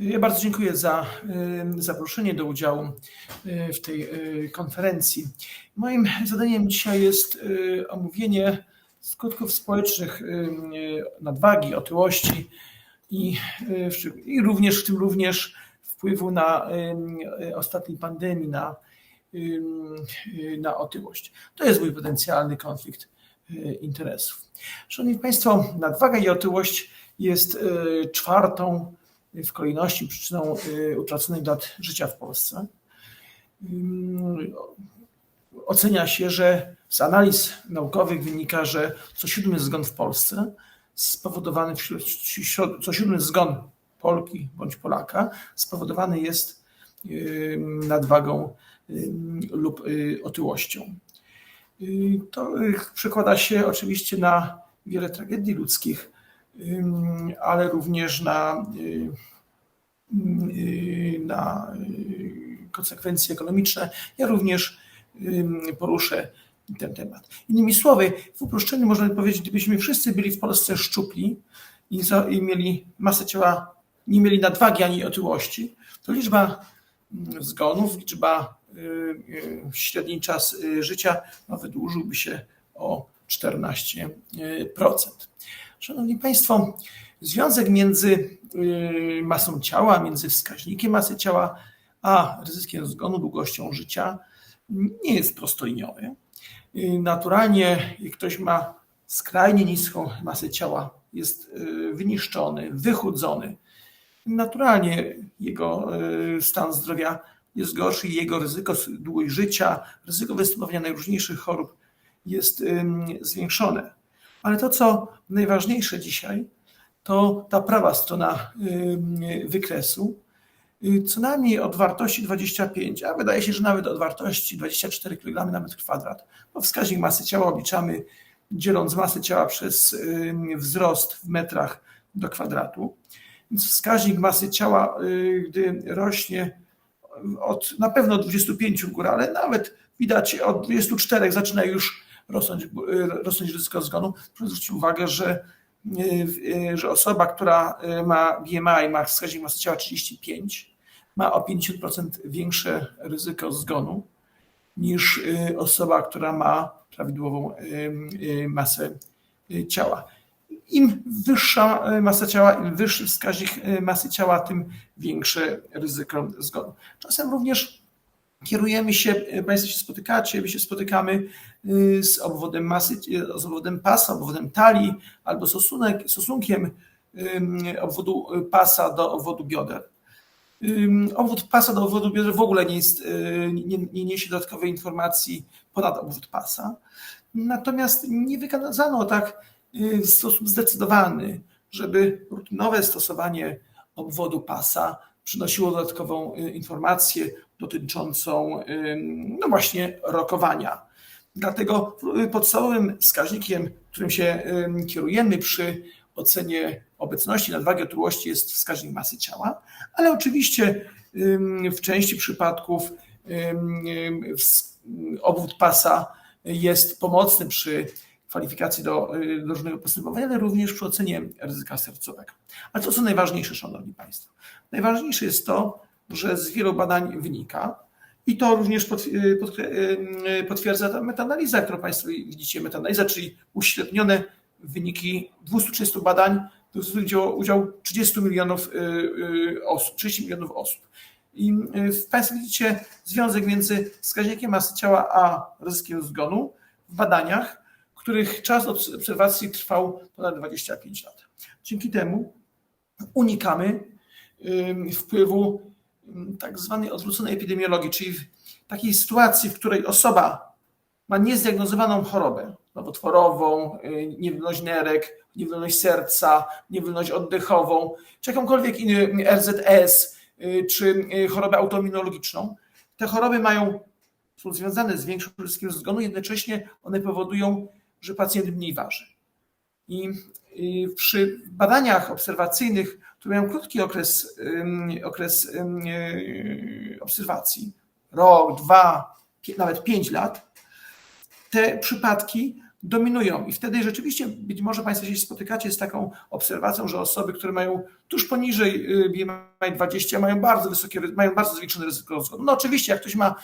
Ja bardzo dziękuję za zaproszenie do udziału y, w tej y, konferencji. Moim zadaniem dzisiaj jest y, omówienie skutków społecznych nadwagi, otyłości i, i również w tym również wpływu na ostatniej pandemii na, na otyłość. To jest mój potencjalny konflikt interesów. Szanowni Państwo, nadwaga i otyłość jest czwartą w kolejności przyczyną y, utraconych lat życia w Polsce. Ym, Ocenia się, że z analiz naukowych wynika, że co siódmy zgon w Polsce spowodowany co siódmy zgon Polki bądź Polaka spowodowany jest ym, nadwagą lub y, otyłością. Y, To y, przekłada się oczywiście na wiele tragedii ludzkich, ale również na, y, y, na y, konsekwencje ekonomiczne. Ja również poruszę ten temat. Innymi słowy, w uproszczeniu można powiedzieć, gdybyśmy wszyscy byli w Polsce szczupli i, za, i mieli masę ciała, nie mieli nadwagi ani otyłości, to liczba mm, zgonów, liczba y, średni czas życia no, wydłużyłby się o 14%. Szanowni Państwo, związek między y, masą ciała, między wskaźnikiem masy ciała, a ryzykiem zgonu, długością życia nie jest prostoliniowy. Y, Naturalnie, jak ktoś ma skrajnie niską masę ciała, jest y, wyniszczony, wychudzony, naturalnie jego stan zdrowia jest gorszy jego ryzyko długość życia, ryzyko występowania najróżniejszych chorób jest zwiększone. Ale to, co najważniejsze dzisiaj, to ta prawa strona ym, wykresu, y, co najmniej od wartości 25, a wydaje się, że nawet od wartości 24 kg na metr kwadrat, bo wskaźnik masy ciała obliczamy dzieląc masę ciała przez wzrost w metrach do kwadratu. Więc wskaźnik masy ciała, y, gdy rośnie od na pewno od 25 w ale nawet widać od 24 zaczyna już rosnąć, rosnąć ryzyko zgonu. Proszę zwrócić uwagę, że, y, y, że osoba, która y, ma BMI, ma wskaźnik masy ciała 35, ma o 50% większe ryzyko zgonu niż osoba, która ma prawidłową masę ciała. Im wyższa masa ciała, im wyższy wskaźnik masy ciała, tym większe ryzyko zgonu. Czasem również kierujemy się, y, Państwo się spotykacie, my się spotykamy y, z obwodem masy, y, z obwodem pasa, obwodem talii albo stosunek, stosunkiem obwodu pasa do obwodu bioder. Obwód pasa do obwodu bioder w ogóle nie, jest, y, nie, nie niesie dodatkowej informacji ponad obwód pasa. Natomiast nie wykazano tak y, w sposób zdecydowany, żeby rutynowe stosowanie obwodu pasa przynosiło dodatkową y, informację dotyczącą no właśnie rokowania. Dlatego y, podstawowym wskaźnikiem, którym się kierujemy przy ocenie obecności nadwagi otyłości jest wskaźnik masy ciała, ale oczywiście w części przypadków obwód pasa jest pomocny przy kwalifikacji do, y, do różnego postępowania, ale również przy ocenie ryzyka sercowego. Ale co co najważniejsze, Szanowni Państwo? Najważniejsze jest to, że z wielu badań wynika, i to również y, potkre- y, potwierdza ta metaanaliza, którą Państwo widzicie, metaanaliza, czyli uśrednione wyniki 230 badań, w których wzięło udział 30 milionów y, y, osób, 30 milionów osób. I y, Państwo widzicie związek między wskaźnikiem masy ciała a ryzykiem zgonu w badaniach, których czas obserwacji trwał ponad 25 lat. Dzięki temu unikamy wpływu tak zwanej odwróconej epidemiologii, czyli w takiej sytuacji, w której osoba ma niezdiagnozowaną chorobę nowotworową, y, niewydolność nerek, niewydolność serca, niewydolność oddechową, czy jakąkolwiek inny RZS, y, czy y, chorobę autoimmunologiczną. Te choroby mają, są związane z większym ryzykiem zgonu, jednocześnie one powodują, że pacjent mniej waży. I przy badaniach obserwacyjnych, które mają krótki okres, okres y, obserwacji, rok, dwa, nawet pięć lat, te przypadki dominują. I wtedy rzeczywiście być może Państwo się spotykacie z taką obserwacją, że osoby, które mają tuż poniżej y, BMI 20 mają bardzo wysokie, mają bardzo zwiększone ryzyko rozwoju. No oczywiście, jak ktoś ma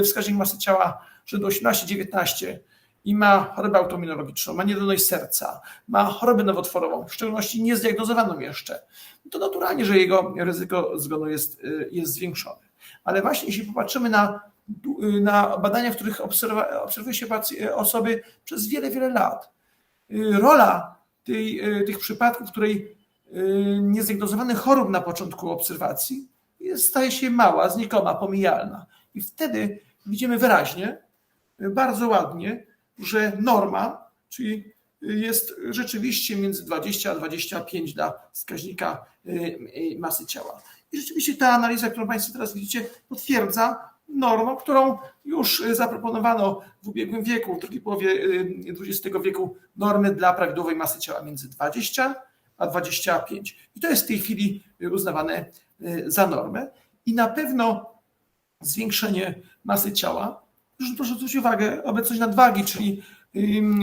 y, wskaźnik masy ciała rzędu 18-19 i ma chorobę autoimmunologiczną, ma niedolność serca, ma chorobę nowotworową, w szczególności niezdiagnozowaną jeszcze, to naturalnie, że jego ryzyko zgonu jest, y, jest zwiększone. Ale właśnie jeśli popatrzymy na na badania, w których obserwuje się osoby przez wiele, wiele lat. Rola tej, tych przypadków, w której niezdiagnozowanych chorób na początku obserwacji jest, staje się mała, znikoma, pomijalna. I wtedy widzimy wyraźnie, bardzo ładnie, że norma, czyli jest rzeczywiście między 20 a 25 dla wskaźnika masy ciała. I rzeczywiście ta analiza, którą Państwo teraz widzicie, potwierdza normą, którą już zaproponowano w ubiegłym wieku, w drugiej połowie XX wieku, normy dla prawidłowej masy ciała między 20 a 25. I to jest w tej chwili uznawane za normę. I na pewno zwiększenie masy ciała, proszę zwrócić uwagę, obecność nadwagi, czyli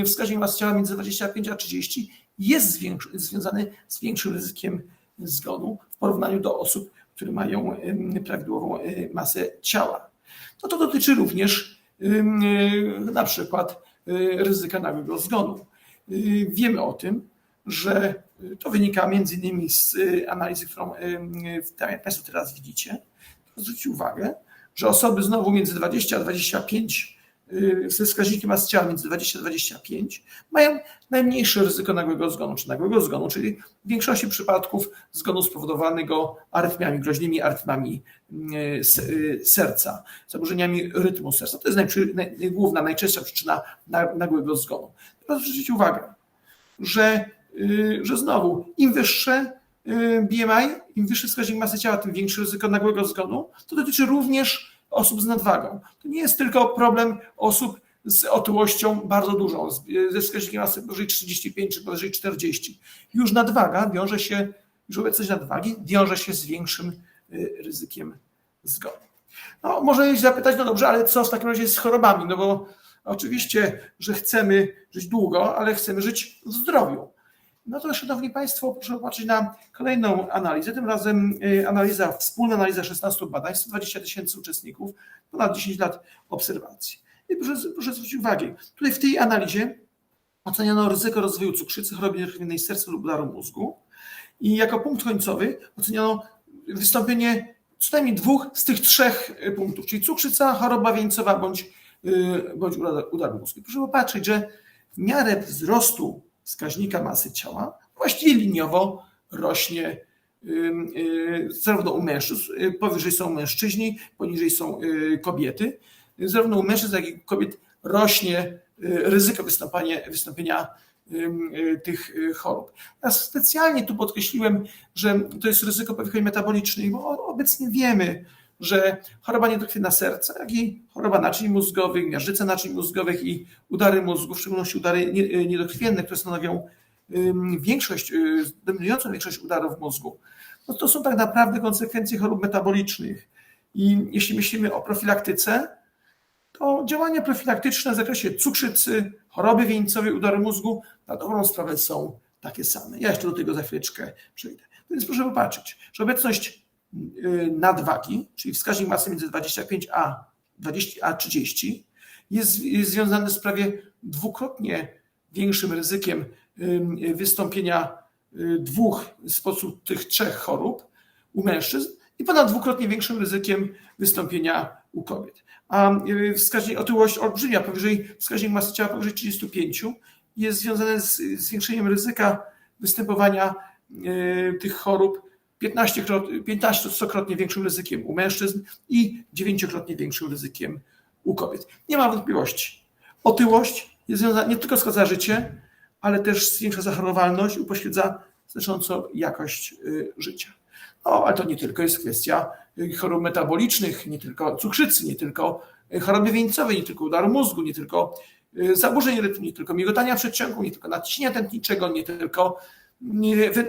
wskaźnik masy ciała między 25 a 30 jest związany z większym ryzykiem zgonu w porównaniu do osób, które mają prawidłową masę ciała no to dotyczy również na przykład y, ryzyka nagłego zgonu. Y, wiemy o tym, że to wynika między innymi z y, analizy, którą Państwo teraz widzicie. Zwróćcie uwagę, że osoby znowu między 20 a 25 Y, ze wskaźnikiem masy ciała między 20 a 25 mają najmniejsze ryzyko nagłego zgonu, czy nagłego zgonu, czyli w większości przypadków zgonu spowodowanego arytmiami, groźnymi arytmami y, y, serca, zaburzeniami rytmu serca. To jest naj, główna, najczęstsza przyczyna nagłego zgonu. Teraz zwrócić uwagę, że, że znowu im wyższe BMI, im wyższy wskaźnik masy ciała, tym większe ryzyko nagłego zgonu. To dotyczy również osób z nadwagą. To nie jest tylko problem osób z otyłością bardzo dużą, ze wskaźnikiem masy powyżej 35 czy powyżej 40. Już nadwaga wiąże się, już obecność nadwagi wiąże się z większym y, ryzykiem zgonu. No, można zapytać, no dobrze, ale co w takim razie z chorobami? No bo oczywiście, że chcemy żyć długo, ale chcemy żyć w zdrowiu. No to, Szanowni Państwo, proszę popatrzeć na kolejną analizę. Tym razem y, analiza, wspólna analiza 16 badań, 120 tysięcy uczestników, ponad 10 lat obserwacji. I proszę, proszę zwrócić uwagę, tutaj w tej analizie oceniono ryzyko rozwoju cukrzycy, choroby niewrochwiennej serca lub udaru mózgu i jako punkt końcowy oceniono wystąpienie co najmniej dwóch z tych trzech y, punktów, czyli cukrzyca, choroba wieńcowa bądź, y, bądź udar mózgu. Proszę popatrzeć, że w miarę wzrostu wskaźnika masy ciała właściwie liniowo rośnie y, zarówno u mężczyzn, y, powyżej są mężczyźni, poniżej są y, kobiety. Zarówno u mężczyzn, jak i u kobiet rośnie ryzyko wystąpienia, wystąpienia tych chorób. Ja specjalnie tu podkreśliłem, że to jest ryzyko powikłań metabolicznych, bo obecnie wiemy, że choroba niedokrwienna serca, jak i choroba naczyń mózgowych, miażdżyca naczyń mózgowych i udary mózgu, w szczególności udary niedokrwienne, które stanowią większość, y, dominującą większość udarów mózgu, no to są tak naprawdę konsekwencje chorób metabolicznych. I jeśli myślimy o profilaktyce, to działania profilaktyczne w zakresie cukrzycy, choroby wieńcowej, udaru mózgu na dobrą sprawę są takie same. Ja jeszcze do tego za chwileczkę przejdę. Więc proszę popatrzeć, że obecność nadwagi, czyli wskaźnik masy między 25 a, 20, a 30, jest, jest związany z prawie dwukrotnie większym ryzykiem y, wystąpienia y, dwóch spośród tych trzech chorób u mężczyzn i ponad dwukrotnie większym ryzykiem wystąpienia u kobiet. A wskaźnik otyłość olbrzymia, powyżej wskaźnik masy ciała powyżej 35 jest związany z zwiększeniem ryzyka występowania tych chorób 15-100-krotnie większym ryzykiem u mężczyzn i 9-krotnie większym ryzykiem u kobiet. Nie ma wątpliwości. Otyłość jest związana nie tylko składa życie, ale też zwiększa zachorowalność, upośledza znacząco jakość y, życia. No, ale to nie tylko jest kwestia y, chorób metabolicznych, nie tylko cukrzycy, nie tylko y, choroby wieńcowej, nie tylko udaru mózgu, nie tylko zaburzeń rytmu, nie tylko migotania przedsionku, nie tylko nadciśnienia tętniczego, nie tylko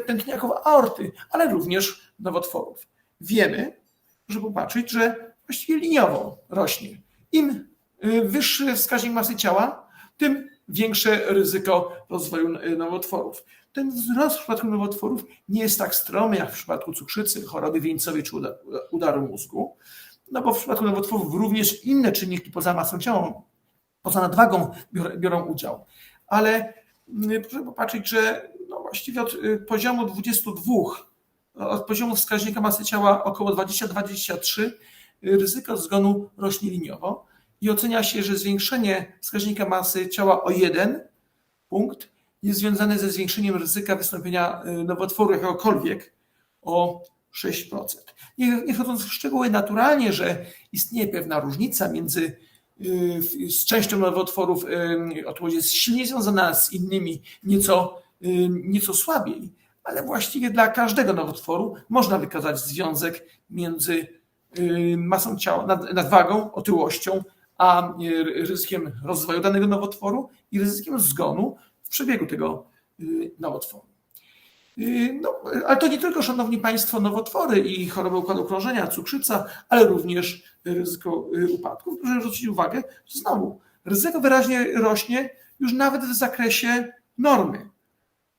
tętniaków aorty, ale również nowotworów. Wiemy, żeby popatrzeć, że właściwie liniowo rośnie. Im y, wyższy wskaźnik masy ciała, tym większe ryzyko rozwoju y, nowotworów. Ten wzrost w przypadku nowotworów nie jest tak stromy jak w przypadku cukrzycy, choroby wieńcowej czy uda- udaru mózgu, no bo w przypadku nowotworów również inne czynniki poza masą ciała, poza nadwagą biorą, udział. Ale y, proszę popatrzeć, że właściwie od y, poziomu 22, od poziomu wskaźnika masy ciała około 20-23 ryzyko zgonu rośnie liniowo i ocenia się, że zwiększenie wskaźnika masy ciała o jeden punkt jest związane ze zwiększeniem ryzyka wystąpienia y, nowotworu jakiegokolwiek o 6%. Nie, nie wchodząc w szczegóły, naturalnie, że istnieje pewna różnica między y, z częścią nowotworów y, otyłość jest silniej związana z innymi nieco, y, nieco słabiej, ale właściwie dla każdego nowotworu można wykazać związek między masą ciała, nad- nadwagą, otyłością, a y, ryzykiem rozwoju danego nowotworu i ryzykiem zgonu w przebiegu tego y, nowotworu. Y, No, ale to nie tylko, szanowni państwo, nowotwory i choroby układu krążenia, cukrzyca, ale również ryzyko upadków. Proszę zwrócić uwagę, że znowu ryzyko wyraźnie rośnie już nawet w zakresie normy.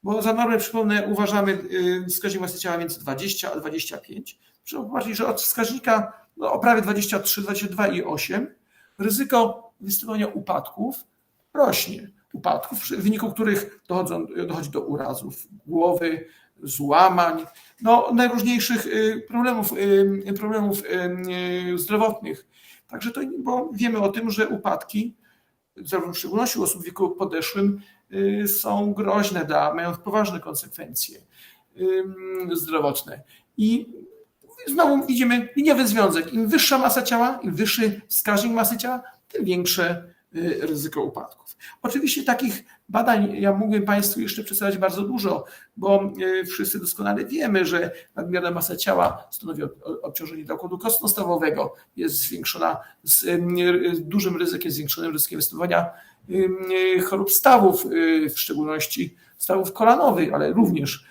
Bo za normę, przypomnę, uważamy y, wskaźnik masy ciała między 20 a 25. Proszę popatrzeć, że od wskaźnika no, o prawie 23, 22 i 8 ryzyko występowania upadków rośnie. Upadków, w wyniku których dochodzą, dochodzi do urazów głowy, złamań, no, najróżniejszych y, problemów, y, problemów zdrowotnych. Także to, bo wiemy o tym, że upadki, zarówno w szczególności u osób w wieku podeszłym, są groźne, dla, mają poważne konsekwencje zdrowotne. I znowu widzimy liniowy związek. Im wyższa masa ciała, im wyższy wskaźnik masy ciała, tym większe y, ryzyko upadków. Oczywiście takich badań ja mógłbym Państwu jeszcze przedstawiać bardzo dużo, bo y, wszyscy doskonale wiemy, że nadmierna masa ciała stanowi ob- obciążenie dla układu kostno-stawowego, jest zwiększona z y, dużym ryzykiem, zwiększonym ryzykiem występowania y, chorób stawów, y, w szczególności stawów kolanowych, ale również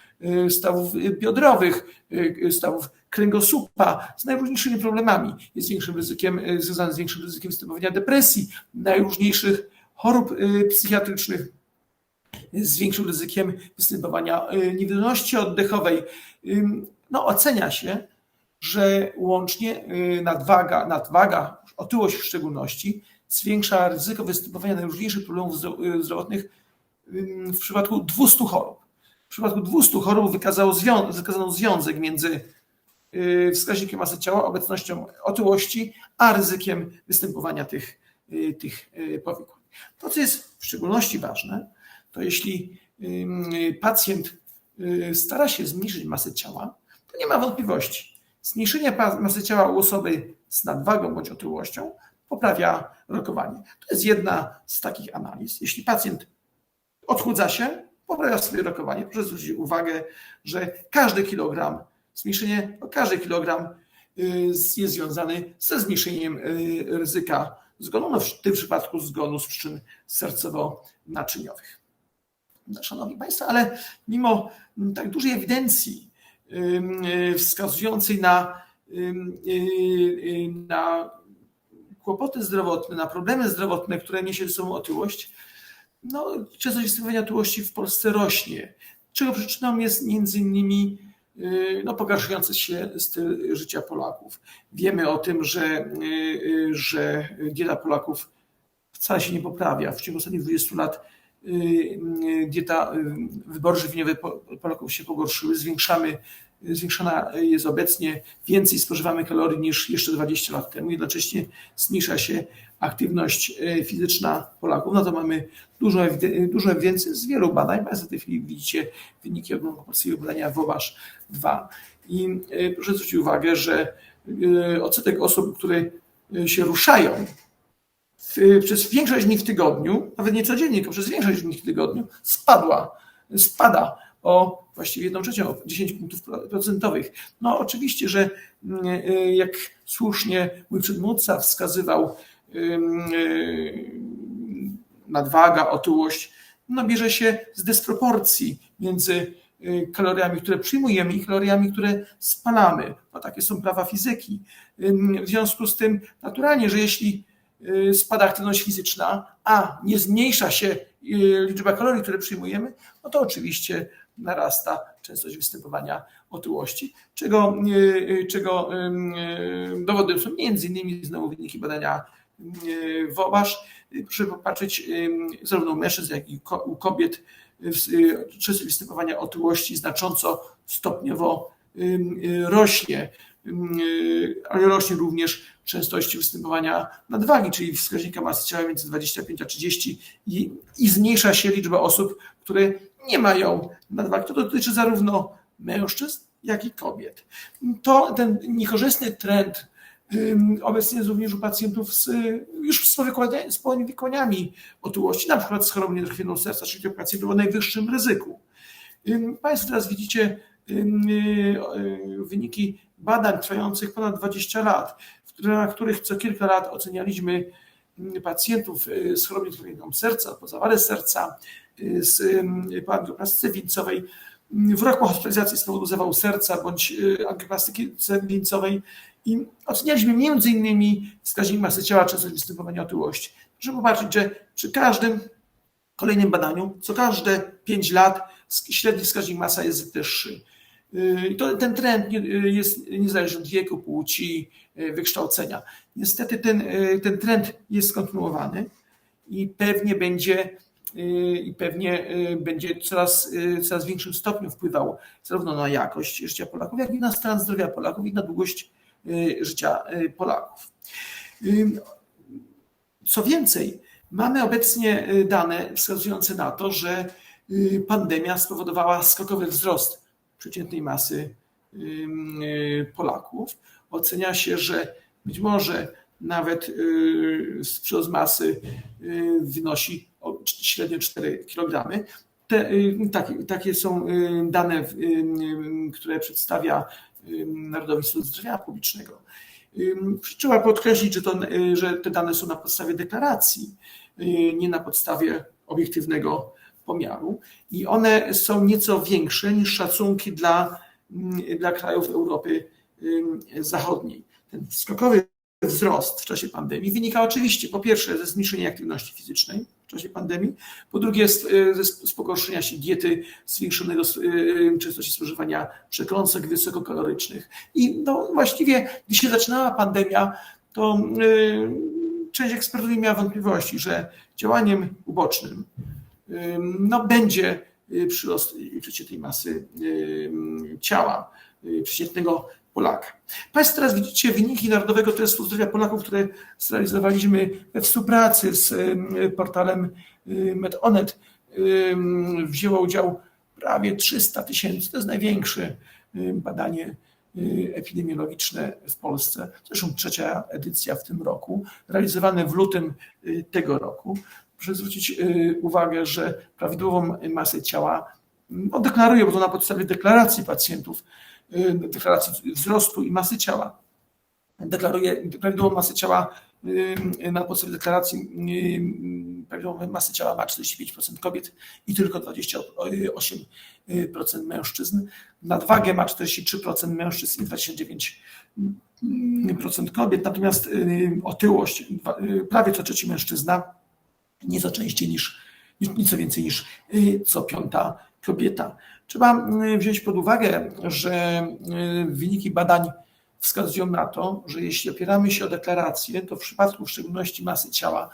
y, stawów biodrowych, y, stawów kręgosłupa z najróżniejszymi problemami. Jest większym ryzykiem, y, związany z większym ryzykiem występowania depresji, najróżniejszych chorób y, psychiatrycznych, z większym ryzykiem występowania y, niewydolności oddechowej. No, ocenia się, że łącznie y, nadwaga, nadwaga, otyłość w szczególności, zwiększa ryzyko występowania najróżniejszych problemów y, zdrowotnych w przypadku 200 chorób. W przypadku 200 chorób wykazał zwią- wykazano związek między y, wskaźnikiem masy ciała, obecnością otyłości, a ryzykiem występowania tych, y, tych powikłań. To, co jest w szczególności ważne, to jeśli pacjent stara się zmniejszyć masę ciała, to nie ma wątpliwości. Zmniejszenie masy ciała u osoby z nadwagą bądź otyłością poprawia rokowanie. To jest jedna z takich analiz. Jeśli pacjent odchudza się, poprawia swoje rokowanie. Proszę zwrócić uwagę, że każdy kilogram, zmniejszenie o każdy kilogram y, jest związany ze zmniejszeniem y, ryzyka zgonu, no w tym przypadku zgonu z przyczyn sercowo-naczyniowych. No, Szanowni Państwo, ale mimo mm, tak dużej ewidencji y, wskazującej na, na kłopoty zdrowotne, na problemy zdrowotne, które niesie ze sobą otyłość, no, częstość występowania otyłości w Polsce rośnie, czego przyczyną jest między innymi y, no, pogarszający się styl życia Polaków. Wiemy o tym, że, y, y, że dieta Polaków wcale się nie poprawia. W ciągu ostatnich 20 lat dieta, wybory żywieniowe Po- Polaków się pogorszyły. Zwiększamy, zwiększona jest obecnie, więcej spożywamy kalorii niż jeszcze 20 lat temu. Jednocześnie zmniejsza się aktywność y, fizyczna Polaków. No to mamy dużo, dużo ewidencji z wielu badań. Państwo w tej chwili widzicie wyniki ogólnopolskiego badania WOBASZ 2. I y, proszę zwrócić uwagę, że y, odsetek osób, które się ruszają w, przez większość dni w tygodniu, nawet nie codziennie, tylko przez większość dni w tygodniu, spadła, spada o właściwie jedną trzecią, o 10 punktów procentowych. No oczywiście, że mm, y, jak słusznie mój przedmówca wskazywał, y, nadwaga, otyłość, no bierze się z dysproporcji między y, kaloriami, które przyjmujemy i kaloriami, które spalamy. No takie są prawa fizyki. W związku z tym naturalnie, że jeśli spada aktywność fizyczna, a nie zmniejsza się liczba kalorii, które przyjmujemy, no to oczywiście narasta częstość występowania otyłości, czego, y, czego dowodem są między innymi znowu wyniki badania WOBASZ. Proszę popatrzeć, zarówno u mężczyzn, jak i u kobiet częstość występowania otyłości znacząco stopniowo rośnie, ale rośnie również częstość występowania nadwagi, czyli wskaźnika masy ciała między 25 a 30 i, i zmniejsza się liczba osób, które nie mają nadwagi. To dotyczy zarówno mężczyzn, jak i kobiet. To ten niekorzystny trend obecnie jest również u pacjentów z, już z powikłaniami otyłości, na przykład z chorobą niedokrwienną serca, czyli pacjentów o najwyższym ryzyku. Państwo teraz widzicie wyniki badań trwających ponad 20 lat, na których co kilka lat ocenialiśmy pacjentów z chorobą niedokrwienną serca, po zawale serca, z angioplastyce wieńcowej, w roku po hospitalizacji z powodu zawału serca bądź angioplastyki wieńcowej i ocenialiśmy między innymi wskaźnik masy ciała, częstość występowania otyłości. Proszę popatrzeć, że przy każdym kolejnym badaniu, co każde 5 lat średni wskaźnik masa jest wyższy. I to, ten trend jest niezależny od wieku, płci, wykształcenia. Niestety ten, ten trend jest kontynuowany i pewnie będzie i pewnie będzie coraz, coraz większym stopniu wpływał zarówno na jakość życia Polaków, jak i na stan zdrowia Polaków i na długość Y, życia y, Polaków. Y, co więcej, mamy obecnie dane wskazujące na to, że pandemia spowodowała skokowy wzrost przeciętnej masy Polaków. Ocenia się, że być może nawet przyrost masy wynosi średnio 4 kg. Te, takie, takie są dane, które przedstawia Narodowy Instytut Zdrowia Publicznego. Trzeba podkreślić, że, to, y, że te dane są na podstawie deklaracji, y, nie na podstawie obiektywnego pomiaru i one są nieco większe niż szacunki dla, dla krajów Europy Zachodniej. Ten skokowy wzrost w czasie pandemii wynika oczywiście po pierwsze ze zmniejszenia aktywności fizycznej, w czasie pandemii. Po drugie, z, z pogorszenia się diety, zwiększonego e, częstości spożywania przekąsek wysokokalorycznych. I no, właściwie, gdy się zaczynała pandemia, to e, część ekspertów miała wątpliwości, że działaniem ubocznym no, będzie przyrost przeciętnej masy ciała przeciętnego Polaka. Państwo teraz widzicie wyniki Narodowego Testu Zdrowia Polaków, które zrealizowaliśmy we współpracy z portalem MedOnet. Wzięło udział prawie 300 tysięcy, to jest największe badanie epidemiologiczne w Polsce. Zresztą trzecia edycja w tym roku, realizowane w lutym tego roku. Proszę zwrócić uwagę, że prawidłową masę ciała no, bo to na podstawie deklaracji pacjentów, Y, deklaracji wzrostu i masy ciała. Deklaruje prawidłową masę ciała y, na podstawie deklaracji y, prawidłowej masy ciała ma 45% kobiet i tylko 28% mężczyzn. Nadwagę ma 43% mężczyzn i 29% kobiet, natomiast otyłość prawie co trzeci mężczyzna, nieco częściej niż, nieco więcej niż co piąta kobieta. Trzeba y, wziąć pod uwagę, że y, wyniki badań wskazują na to, że jeśli opieramy się o deklaracje, to w przypadku w szczególności masy ciała,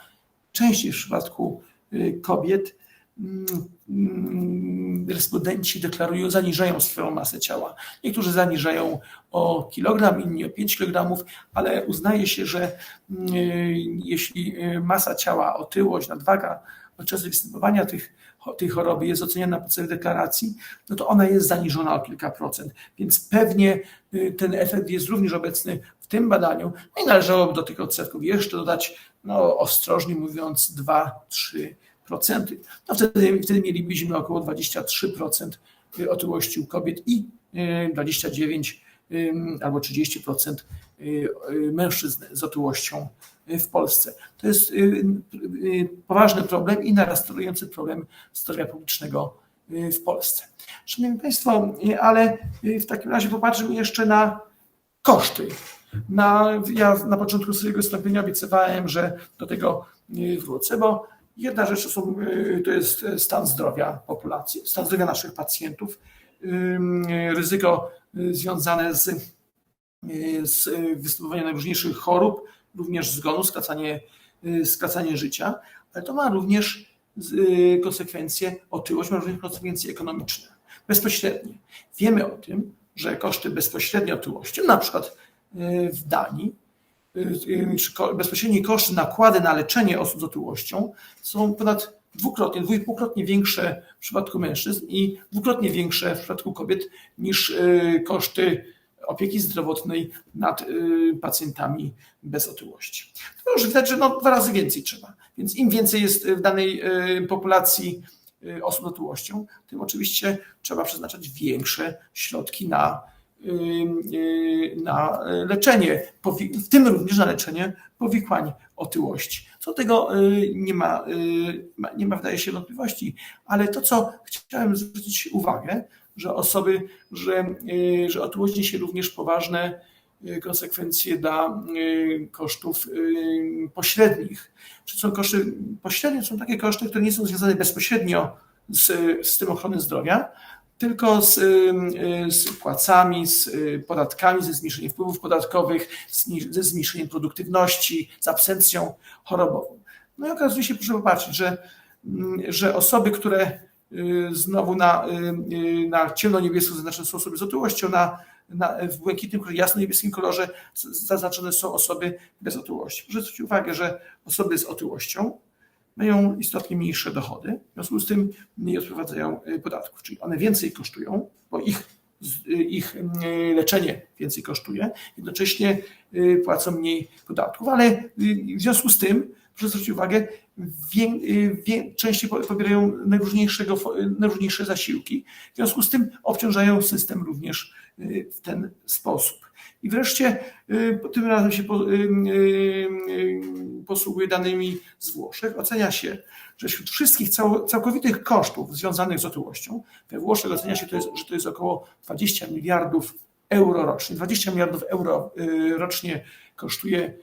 częściej w przypadku y, kobiet, mm, mm, respondenci deklarują, zaniżają swoją masę ciała. Niektórzy zaniżają o kilogram, inni o 5 kg, ale uznaje się, że jeśli masa ciała, otyłość, nadwaga podczas występowania tych tej choroby jest oceniana na podstawie deklaracji, no to ona jest zaniżona o kilka procent. Więc pewnie y, ten efekt jest również obecny w tym badaniu. No i należałoby do tych odsetków jeszcze dodać, no ostrożnie mówiąc, 2-3%. No wtedy, wtedy mielibyśmy około 23% otyłości u kobiet i 29 y, albo 30% y, mężczyzn z otyłością w Polsce. To jest y, y, poważny problem i narastający problem zdrowia publicznego y, w Polsce. Szanowni Państwo, ale w takim razie popatrzmy jeszcze na koszty. Na, ja na początku swojego wystąpienia obiecywałem, że do tego y, wrócę, bo jedna rzecz y, to jest stan zdrowia populacji, stan zdrowia naszych pacjentów, ryzyko związane z, z występowaniem najróżniejszych chorób, również zgonu, skracanie, skracanie życia, ale to ma również konsekwencje, otyłość ma również konsekwencje ekonomiczne, bezpośrednie. Wiemy o tym, że koszty bezpośrednie otyłości, na przykład w Danii, bezpośrednie koszty, nakłady na leczenie osób z otyłością są ponad dwukrotnie, dwójpółkrotnie większe w przypadku mężczyzn i dwukrotnie większe w przypadku kobiet niż y, koszty opieki zdrowotnej nad y, pacjentami bez otyłości. To już widać, że no, dwa razy więcej trzeba. Więc im więcej jest w danej y, populacji osób z otyłością, tym oczywiście trzeba przeznaczać większe środki na na leczenie, w tym również na leczenie powikłań otyłości. Co do tego y, nie ma, y, nie ma, wydaje się, wątpliwości, ale to, co chciałem zwrócić uwagę, że osoby, że, y, że otyłość niesie również poważne konsekwencje dla kosztów pośrednich. Czy są koszty pośrednie? Są takie koszty, które nie są związane bezpośrednio z systemem ochrony zdrowia, tylko z, z płacami, z y, podatkami, ze zmniejszeniem wpływów podatkowych, ze zmniejszeniem produktywności, z absencją chorobową. No i okazuje się, proszę popatrzeć, że, mm, że osoby, które y, znowu na, y, na ciemno-niebiesku zaznaczone są osoby z otyłością, na, na, w błękitnym, jasno-niebieskim kolorze zaznaczone są osoby bez otyłości. Proszę zwrócić uwagę, że osoby z otyłością mają istotnie mniejsze dochody, w związku z tym mniej odprowadzają y, podatków, czyli one więcej kosztują, bo ich, y, ich y, leczenie więcej kosztuje, jednocześnie płacą mniej podatków, ale w związku z tym, proszę zwrócić uwagę, wie, wie, częściej pobierają najróżniejszego, najróżniejsze zasiłki, w związku z tym obciążają system również w ten sposób. I wreszcie y, tym razem się y, y, posługuje danymi z Włoszech. Ocenia się, że wśród wszystkich całkowitych kosztów związanych z otyłością, we Włoszech ocenia się, że to jest około 20 miliardów euro rocznie. 20 miliardów euro rocznie kosztuje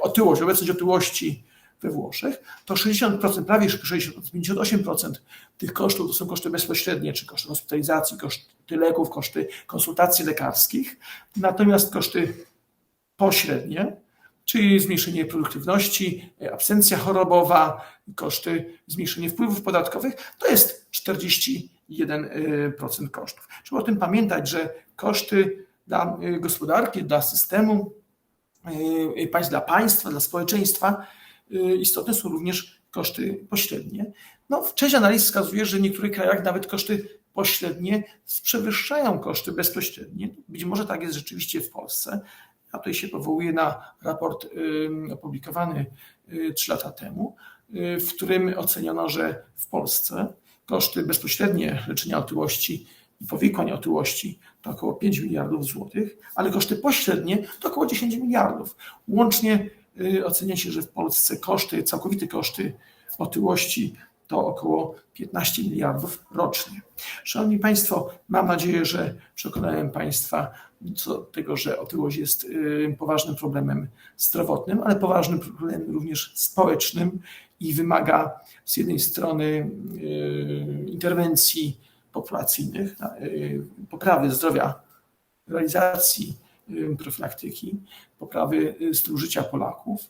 otyłość, obecność otyłości we Włoszech, to 60%, prawie 60%, 58% tych kosztów to są koszty bezpośrednie, czy koszty hospitalizacji, koszty leków, koszty konsultacji lekarskich, natomiast koszty pośrednie, czyli zmniejszenie produktywności, absencja chorobowa, koszty, zmniejszenie wpływów podatkowych, to jest 41% kosztów. Trzeba o tym pamiętać, że koszty dla gospodarki, dla systemu, dla państwa, dla społeczeństwa Y, istotne są również koszty pośrednie. No, część analiz wskazuje, że w niektórych krajach nawet koszty pośrednie przewyższają koszty bezpośrednie. Być może tak jest rzeczywiście w Polsce. Ja tutaj się powołuję na raport y, opublikowany y, trzy lata temu, w którym oceniono, że w Polsce koszty bezpośrednie leczenia otyłości powikłań otyłości to około 5 miliardów złotych, ale koszty pośrednie to około 10 miliardów. Łącznie Y, ocenia się, że w Polsce koszty, całkowite koszty otyłości to około 15 miliardów rocznie. Szanowni Państwo, mam nadzieję, że przekonałem Państwa co do tego, że otyłość jest y, poważnym problemem zdrowotnym, ale poważnym problemem również społecznym i wymaga z jednej strony y, interwencji populacyjnych, poprawy zdrowia, realizacji profilaktyki, poprawy y, stylu życia Polaków,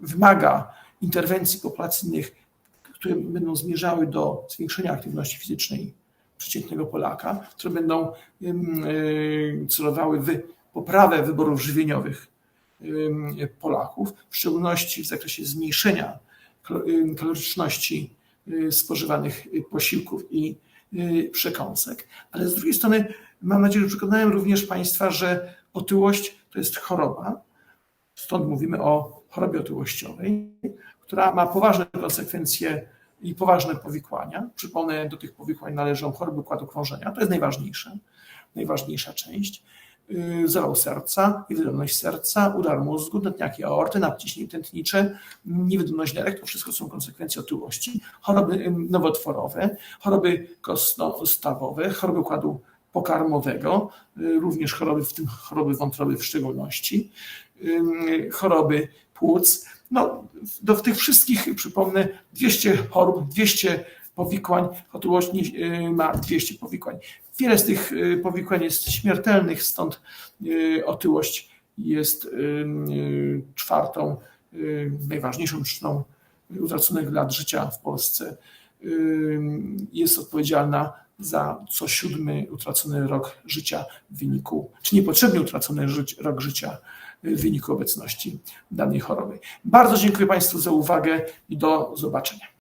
wymaga interwencji populacyjnych, które będą zmierzały do zwiększenia aktywności fizycznej przeciętnego Polaka, które będą celowały w poprawę wyborów żywieniowych Polaków, w szczególności w zakresie zmniejszenia kaloryczności spożywanych posiłków i przekąsek, ale z drugiej strony Mam nadzieję, że przekonałem również Państwa, że otyłość to jest choroba. Stąd mówimy o chorobie otyłościowej, która ma poważne konsekwencje i poważne powikłania. Przypomnę, do tych powikłań należą choroby układu krążenia, to jest najważniejsza, najważniejsza część. Y, zawał serca, niewydolność serca, udar mózgu, tętniaki aorty, nadciśnienie tętnicze, niewydolność nerek, to wszystko są konsekwencje otyłości, choroby nowotworowe, choroby kostno-stawowe, choroby układu pokarmowego, y, również choroby, w tym choroby wątroby w szczególności, choroby płuc. No, do tych wszystkich, przypomnę, 200 chorób, 200 powikłań, otyłość y, ma 200 powikłań. Wiele z tych y, powikłań jest śmiertelnych, stąd y, otyłość jest czwartą, najważniejszą przyczyną utraconych lat życia w Polsce. Jest odpowiedzialna za co siódmy utracony rok życia w wyniku, czy niepotrzebnie utracony rok życia w wyniku obecności danej choroby. Bardzo dziękuję Państwu za uwagę i do zobaczenia.